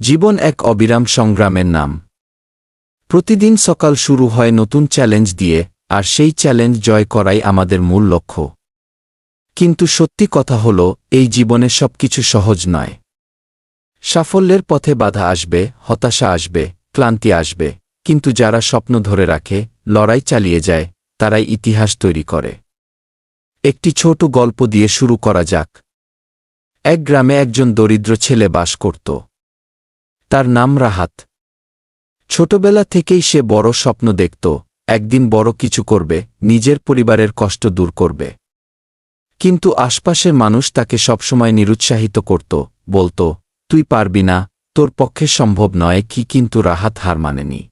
জীবন এক অবিরাম সংগ্রামের নাম। প্রতিদিন সকাল শুরু হয় নতুন চ্যালেঞ্জ দিয়ে, আর সেই চ্যালেঞ্জ জয় করাই আমাদের মূল লক্ষ্য। কিন্তু সত্যি কথা হল, এই জীবনে সবকিছু সহজ নয়। সাফল্যের পথে বাধা আসবে, হতাশা আসবে, ক্লান্তি আসবে। কিন্তু যারা স্বপ্ন ধরে রাখে, লড়াই চালিয়ে যায়, তারাই ইতিহাস তৈরি করে। একটি ছোট গল্প দিয়ে শুরু করা যাক। এক গ্রামে একজন দরিদ্র ছেলে বাস করত। তার নাম রাহাত। ছোটবেলা থেকেই সে বড় স্বপ্ন দেখত, একদিন বড় কিছু করবে, নিজের পরিবারের কষ্ট দূর করবে। কিন্তু আশপাশের মানুষ তাকে সবসময় নিরুৎসাহিত করত, বলত, তুই পারবি না, তোর পক্ষে সম্ভব নয় কি কিন্তু রাহাত হার মানেনি।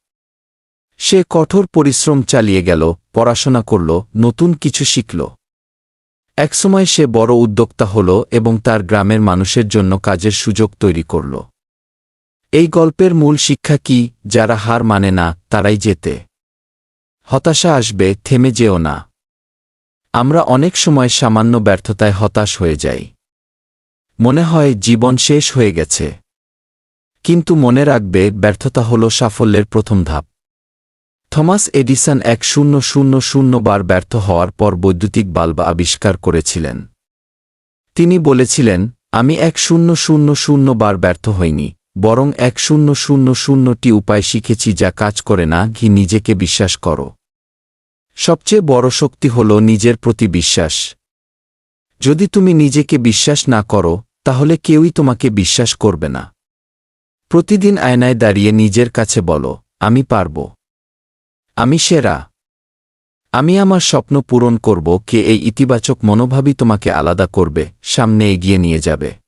সে কঠোর পরিশ্রম চালিয়ে গেল, পড়াশোনা করল, নতুন কিছু শিখল। একসময় সে বড় উদ্যোক্তা হল এবং তার গ্রামের মানুষের জন্য কাজের সুযোগ তৈরি করল। এই গল্পের মূল শিক্ষা কি, যারা হার মানে না, তারাই যেতে হতাশা আসবে, থেমে যেও না। আমরা অনেক সময় সামান্য ব্যর্থতায় হতাশ হয়ে যাই। মনে হয়, জীবন শেষ হয়ে গেছে। কিন্তু মনে রাখবে, ব্যর্থতা হল সাফল্যের প্রথম ধাপ। থমাস এডিসন এক শূন্য শূন্য শূন্য বার ব্যর্থ হওয়ার পর বৈদ্যুতিক বাল্ব আবিষ্কার করেছিলেন। তিনি বলেছিলেন, আমি এক শূন্য শূন্য শূন্য বার ব্যর্থ হইনি। বরং এক শূন্য শূন্য শূন্যটি উপায় শিখেছি যা কাজ করে না, ঘি নিজেকে বিশ্বাস করো। সবচেয়ে বড় শক্তি হল নিজের প্রতি বিশ্বাস। যদি তুমি নিজেকে বিশ্বাস না করো, তাহলে কেউই তোমাকে বিশ্বাস করবে না। প্রতিদিন আয়নায় দাঁড়িয়ে নিজের কাছে বলো, আমি পারব। আমি সেরা। আমি আমার স্বপ্ন পূরণ করব, কে এই ইতিবাচক মনোভাবই তোমাকে আলাদা করবে, সামনে এগিয়ে নিয়ে যাবে।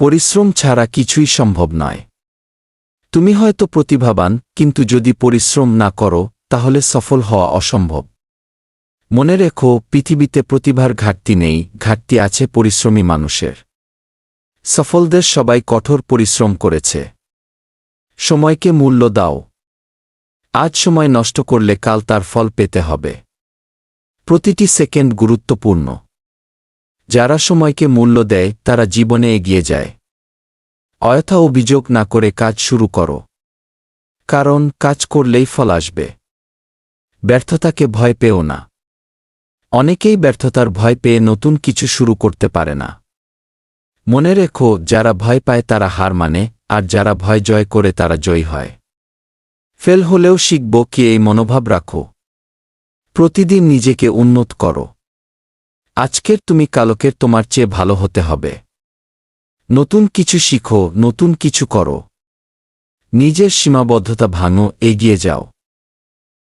পরিশ্রম ছাড়া কিছুই সম্ভব নয়। তুমি হয়তো প্রতিভাবান, কিন্তু যদি পরিশ্রম না করো, তাহলে সফল হওয়া অসম্ভব। মনে রেখো, পৃথিবীতে প্রতিভার ঘাটতি নেই, ঘাটতি আছে পরিশ্রমী মানুষের। সফলদের সবাই কঠোর পরিশ্রম করেছে। সময়কে মূল্য দাও। আজ সময় নষ্ট করলে কাল তার ফল পেতে হবে। প্রতিটি সেকেন্ড গুরুত্বপূর্ণ। যারা সময়কে মূল্য দেয়, তারা জীবনে এগিয়ে যায়। অয়থা অভিযোগ না করে কাজ শুরু করো। কারণ কাজ করলেই ফল আসবে। ব্যর্থতাকে ভয় পেও না। অনেকেই ব্যর্থতার ভয় পেয়ে নতুন কিছু শুরু করতে পারে না। মনে রেখো, যারা ভয় পায় তারা হার মানে আর যারা ভয় জয় করে তারা জয়ী হয়। ফেল হলেও শিখব কি এই মনোভাব রাখো। প্রতিদিন নিজেকে উন্নত করো। আজকের তুমি কালকের তোমার চেয়ে ভালো হতে হবে। নতুন কিছু শিখো, নতুন কিছু করো। নিজের সীমাবদ্ধতা ভাঙো, এগিয়ে যাও।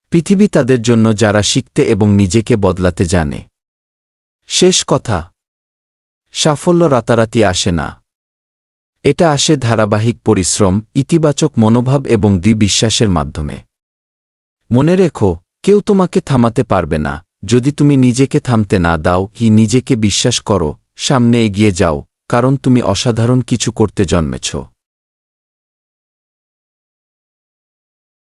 পৃথিবী তাদের জন্য যারা শিখতে এবং নিজেকে বদলাতে জানে। শেষ কথা, সাফল্য রাতারাতি আসে না। এটা আসে ধারাবাহিক পরিশ্রম, ইতিবাচক মনোভাব এবং দ্বিবিশ্বাসের মাধ্যমে। মনে রেখো, কেউ তোমাকে থামাতে পারবে না। যদি তুমি নিজেকে থামতে না দাও কি নিজেকে বিশ্বাস করো, সামনে এগিয়ে যাও। কারণ তুমি অসাধারণ কিছু করতে জন্মেছ।